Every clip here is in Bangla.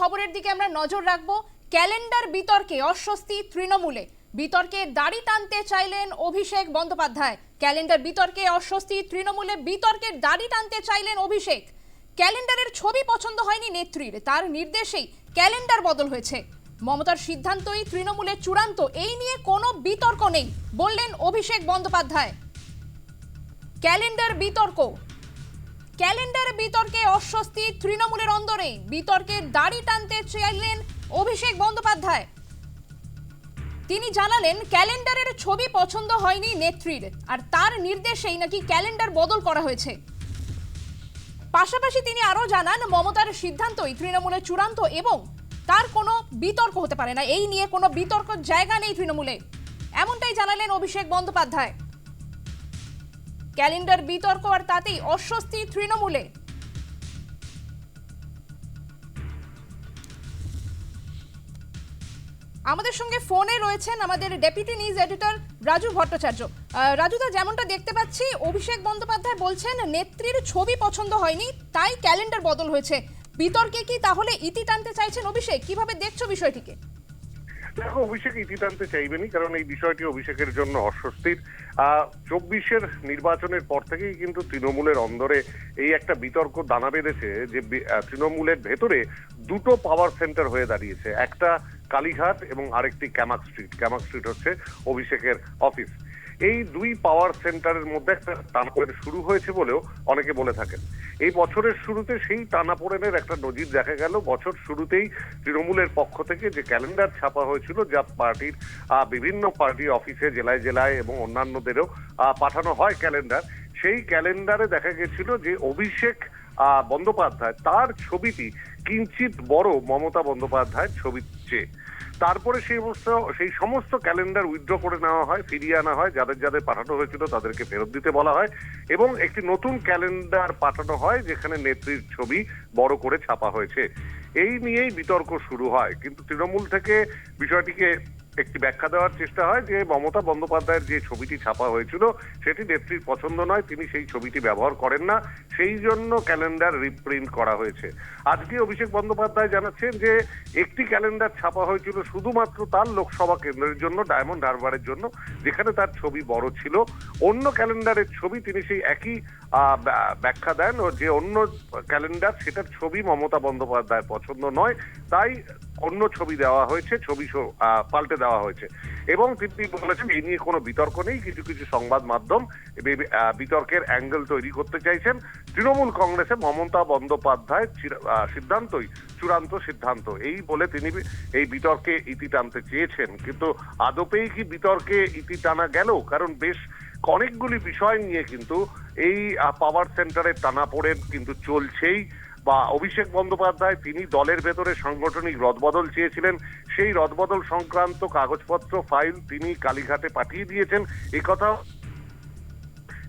খবরের দিকে আমরা নজর রাখব। ক্যালেন্ডার বিতর্কে অস্বস্তি তৃণমূলে। বিতর্কে দাড়ি টানতে চাইলেন অভিষেক বন্দ্যোপাধ্যায়। ক্যালেন্ডার বিতর্কে অস্বস্তি তৃণমূলে বিতর্কের দাড়ি টানতে চাইলেন অভিষেক। ক্যালেন্ডারের ছবি পছন্দ হয়নি নেত্রীর। তার নির্দেশেই ক্যালেন্ডার বদল হয়েছে। মমতার সিদ্ধান্তই তৃণমূলের চূড়ান্ত। এই নিয়ে কোনো বিতর্ক নেই, বললেন অভিষেক বন্দ্যোপাধ্যায়। ক্যালেন্ডার বিতর্ক ক্যালেন্ডার বিতর্কে অস্বস্তি তৃণমূলের অন্দরে। বিতর্কে দাড়ি টানতে চাইলেন অভিষেক বন্দ্যোপাধ্যায়। তিনি জানালেন, ক্যালেন্ডারের ছবি পছন্দ হয়নি নেত্রীর, আর তার নির্দেশেই নাকি ক্যালেন্ডার বদল করা হয়েছে। পাশাপাশি তিনি আরও জানান, মমতার সিদ্ধান্তই তৃণমূলের চূড়ান্ত এবং তার কোনো বিতর্ক হতে পারে না। এই নিয়ে কোনো বিতর্ক জায়গা নেই তৃণমূলে। এমনটাই জানালেন অভিষেক বন্দ্যোপাধ্যায়। ক্যালেন্ডার বিতর্ক আর তাতেই অস্বস্তি তৃণমূলে। আমাদের সঙ্গে ফোনে রয়েছেন আমাদের deputy news editor Raju Bhattacharya. রাজুদা যেমনটা দেখতে পাচ্ছি, অভিষেক বন্দ্যোপাধ্যায় বলছেন, নেত্রীর ছবি পছন্দ হয়নি, তাই ক্যালেন্ডার বদল হয়েছে। বিতর্কে কি তাহলে ইতি টানতে চাইছেন অভিষেক? কীভাবে দেখছ বিষয়টিকে? দেখো, অভিষেক ইতি টানতে চাইবেনি কারণ এই বিষয়টি অভিষেকের জন্য অস্বস্তির। চব্বিশের নির্বাচনের পর থেকেই কিন্তু তৃণমূলের অন্দরে এই একটা বিতর্ক দানা বেঁধেছে যে তৃণমূলের ভেতরে দুটো পাওয়ার সেন্টার হয়ে দাঁড়িয়েছে। একটা কালীঘাট এবং আরেকটি ক্যামাক স্ট্রিট। ক্যামাক স্ট্রিট হচ্ছে অভিষেকের অফিস এই দুই পাওয়ার সেন্টারের মধ্যে একটা টানাপোড়েন শুরু হয়েছে বলেও অনেকে বলে থাকেন। এই বছরের শুরুতে সেই টানাপোড়েনের একটা নজির দেখা গেল। বছর শুরুতেই তৃণমূলের পক্ষ থেকে যে ক্যালেন্ডার ছাপা হয়েছিল, যা পার্টির বিভিন্ন পার্টি অফিসে জেলায় জেলায় এবং অন্যান্যদেরও পাঠানো হয় ক্যালেন্ডার সেই ক্যালেন্ডারে দেখা গেছিল যে অভিষেক বন্দ্যোপাধ্যায়, তার ছবিটি কিঞ্চিত বড় মমতা বন্দ্যোপাধ্যায়ের ছবির চেয়ে। তারপরে সেই সেই সমস্ত ক্যালেন্ডার উইথড্র করে নেওয়া হয়, ফিরিয়ে আনা হয়, যাদের যাদের পাঠানো হয়েছিল তাদেরকে ফেরত দিতে বলা হয় এবং একটি নতুন ক্যালেন্ডার পাঠানো হয়, যেখানে নেত্রীর ছবি বড় করে ছাপা হয়েছে। এই নিয়েই বিতর্ক শুরু হয়, কিন্তু তৃণমূল থেকে বিষয়টিকে একটি ব্যাখ্যা দেওয়ার চেষ্টা হয় যে মমতা বন্দ্যোপাধ্যায়ের যে ছবিটি ছাপা হয়েছিল, সেটি নেত্রীর পছন্দ নয়, তিনি সেই ছবিটি ব্যবহার করেন না। সেই জন্য ক্যালেন্ডার রিপ্রিন্ট করা হয়েছে। আজকে অভিষেক বন্দ্যোপাধ্যায় জানাচ্ছেন যে, একটি ক্যালেন্ডার ছাপা হয়েছিল শুধুমাত্র তার লোকসভা কেন্দ্রের জন্য, ডায়মন্ড হারবারের জন্য, যেখানে তার ছবি বড় ছিল। অন্য ক্যালেন্ডারের ছবি তিনি সেই একই ব্যা- ব্যাখ্যা দেন যে অন্য ক্যালেন্ডার, সেটার ছবি মমতা বন্দ্যোপাধ্যায় পছন্দ নয়। তাই অন্য ছবি দেওয়া হয়েছে, ছবি পাল্টে দেওয়া হয়েছে। এবং তিনি বলেছেন এই নিয়ে কোনো বিতর্ক নেই, কিছু কিছু সংবাদ মাধ্যম বিতর্কের অ্যাঙ্গেল তৈরি করতে চাইছেন। তৃণমূল কংগ্রেসে মমতা বন্দ্যোপাধ্যায় সিদ্ধান্তই, চূড়ান্ত সিদ্ধান্ত। এই বলে তিনি এই বিতর্কে ইতি টানতে চেয়েছেন। কিন্তু আদপেই কি বিতর্কে ইতি টানা গেল? কারণ বেশ অনেকগুলি বিষয় নিয়ে কিন্তু এই পাওয়ার সেন্টারের টানাপোড়েন কিন্তু চলছেই। বা অভিষেক বন্দ্যোপাধ্যায় তিনি দলের ভেতরে সাংগঠনিক রদবদল চেয়েছিলেন, সেই রদবদল সংক্রান্ত কাগজপত্র, ফাইল তিনি কালীঘাটে পাঠিয়ে দিয়েছেন কথা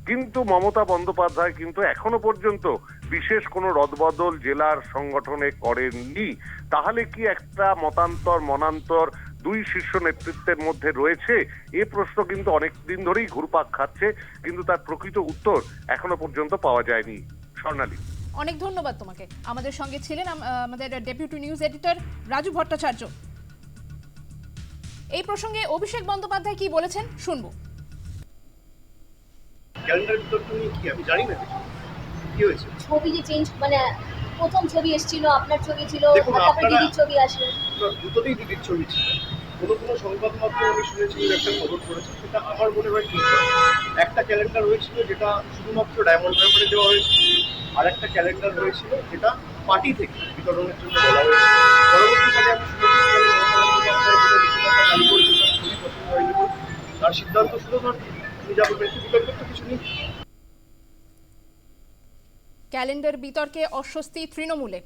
কিন্তু মমতা বন্দ্যোপাধ্যায় কিন্তু এখনও পর্যন্ত বিশেষ কোনো রদবদল জেলার সংগঠনে করেননি। তাহলে কি একটা মতান্তর, মনান্তর দুই শীর্ষ নেতৃত্বের মধ্যে রয়েছে? এ প্রশ্ন কিন্তু অনেক দিন ধরেই ঘুরপাক খাচ্ছে, কিন্তু তার প্রকৃত উত্তর এখনও পর্যন্ত পাওয়া যায়নি। স্বর্ণালী। অনেক ধন্যবাদ তোমাকে। আমাদের সঙ্গে ছিলেন আমাদের deputy news editor Raju Bhattacharya. এই প্রসঙ্গে অভিষেক বন্দ্যোপাধ্যায় কি বলেছেন শুনব। ক্যালেন্ডার বিতর্ক নিয়ে কি আমি জানি না কি হয়েছে? ছবি যে চেঞ্জ মানে প্রথম ছবি এসেছিল আপনার ছবি ছিল তারপরে দিদির ছবি আসলো। দুটোতেই দিদির ছবি ছিল। কোনো কোনো সংবাদ মাধ্যমে আমি শুনেছি একটা খবর করেছে সেটা আমার মনে হয় ঠিক একটা ক্যালেন্ডার হয়েছিল যেটা শুধুমাত্র ডায়মন্ড হারবারে দেওয়া হয়েছিল আর একটা ক্যালেন্ডার হয়েছিল যেটা পার্টি থেকে বিতরণের জন্য বলা হয়েছে পরবর্তীকালে আমি তার সিদ্ধান্ত শুধু ধর তিনি যা বলবেন বিতর্কের তো কিছু নেই। ক্যালেন্ডার বিতর্কে অস্বস্তি তৃণমূলে।